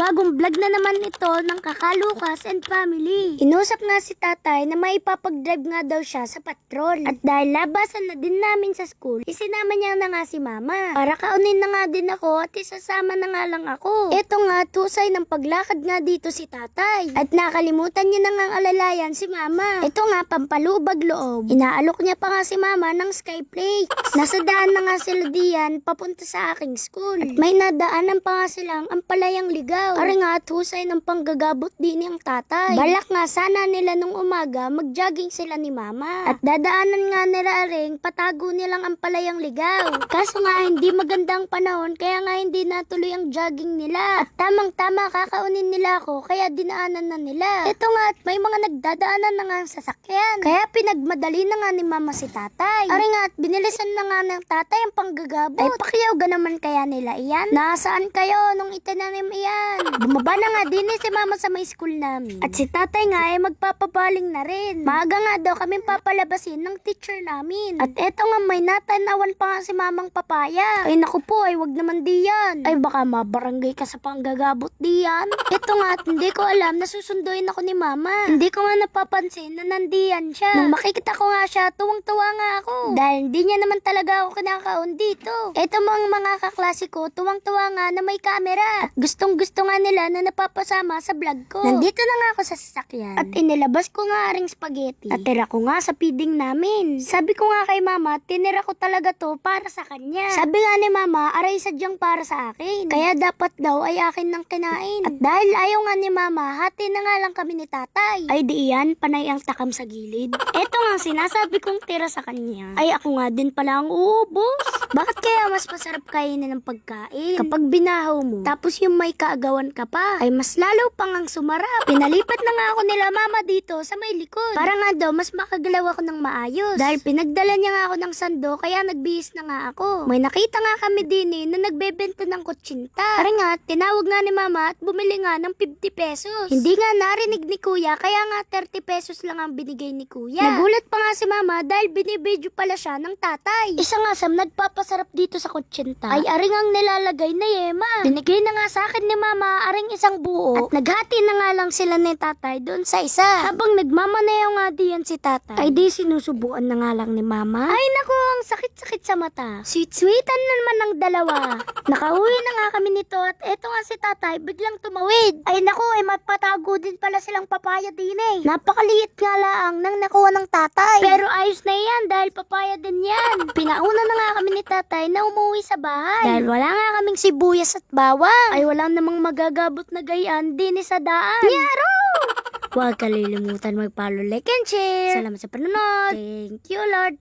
panibagong vlog na naman ito ng Kakalukas and Family. Inusap nga si tatay na may ipapag-drive nga daw siya sa patrol. At dahil labasan na din namin sa school, isinama niya na nga si mama. Para kaunin na nga din ako at isasama na nga lang ako. Ito nga, tusay ng paglakad nga dito si tatay. At nakalimutan niya na nga alalayan si mama. Ito nga, pampalubag loob. Inaalok niya pa nga si mama ng skyflakes. Nasa daan na nga sila diyan papunta sa aking school. At may nadaanan pa nga silang ang palayang ligaw. Ari nga at husay ng panggagabot din ang tatay. Balak nga sana nila nung umaga mag-jogging sila ni mama. At dadaanan nga nila aring patago nilang ang palayang ligaw. Kaso nga hindi magandang panahon kaya nga hindi natuloy ang jogging nila. At tamang tama kakaunin nila ako kaya dinaanan na nila. Ito nga at may mga nagdadaanan na nga ang sasakyan. Kaya pinagmadali na nga ni mama si tatay. Ari nga at binilisan na nga ng tatay ang panggagabot. Ay pakiyaw naman kaya nila iyan. Nasaan kayo nung itinanim iyan? Bumaba na nga din eh si mama sa may school namin. At si tatay nga ay magpapabaling na rin. Maaga nga daw kami papalabasin ng teacher namin. At eto nga may natanawan pa nga si mamang papaya. Ay naku po ay wag naman diyan. Ay baka mabarangay ka sa panggagabot diyan. Ito nga at hindi ko alam na susunduin ako ni mama. Hindi ko nga napapansin na nandiyan siya. Nung makikita ko nga siya, tuwang-tuwa nga ako. Dahil hindi niya naman talaga ako kinakaon dito. Ito mga mga kaklase ko, tuwang-tuwa nga na may camera. At gustong-gusto nga nila na napapasama sa vlog ko. Nandito na nga ako sa sasakyan. At inilabas ko nga aring spaghetti. At tira ko nga sa feeding namin. Sabi ko nga kay mama, tinira ko talaga to para sa kanya. Sabi nga ni mama, aray sadyang para sa akin. Kaya dapat daw ay akin ng kinain. At dahil ayaw nga ni mama, hati na nga lang kami ni tatay. Ay di yan, panay ang takam sa gilid. Eto nga sinasabi kong tira sa kanya. Ay ako nga din pala ang uubos. Bakit kaya mas masarap kainin ng pagkain? Kapag binahaw mo, tapos yung may kaagawan ka pa, ay mas lalo pang ang sumarap. Pinalipat na nga ako nila mama dito sa may likod. Para nga daw, mas makagalaw ako ng maayos. Dahil pinagdala niya nga ako ng sando, kaya nagbihis na nga ako. May nakita nga kami din eh, na nagbebenta ng kutsinta. Para nga, tinawag nga ni mama at bumili nga ng 50 pesos. Hindi nga narinig ni kuya, kaya nga 30 pesos lang ang binigay ni kuya. Nagulat pa nga si mama dahil binibidyo pala siya ng tatay. Isa nga sa nagpapasarap dito sa kutsinta ay aring ang nilalagay na yema. Binigay na nga sa akin ni mama aring isang buo at naghati na nga lang sila ni tatay doon sa isa. Habang nagmamaneho nga diyan si tatay ay di sinusubuan na nga lang ni mama. Ay naku, ang sakit-sakit sa mata. Sweet-sweetan na naman ng dalawa. Nakauwi na nga kami nito at eto nga si tatay biglang tumawid. Ay naku, ay mapatago din pala silang papaya din eh. Napakaliit nga laang nang nakuha ng tatay. Pero ayos na yan dahil papaya din yan. Pinauna na nga kami ni tatay na umuwi sa bahay. Dahil wala nga kaming sibuyas at bawang. Ay wala namang magagabot na gayaan din eh sa daan. Yaro! Huwag kalilimutan mag-follow, like, and share. Salamat sa panonood. Thank you, Lord.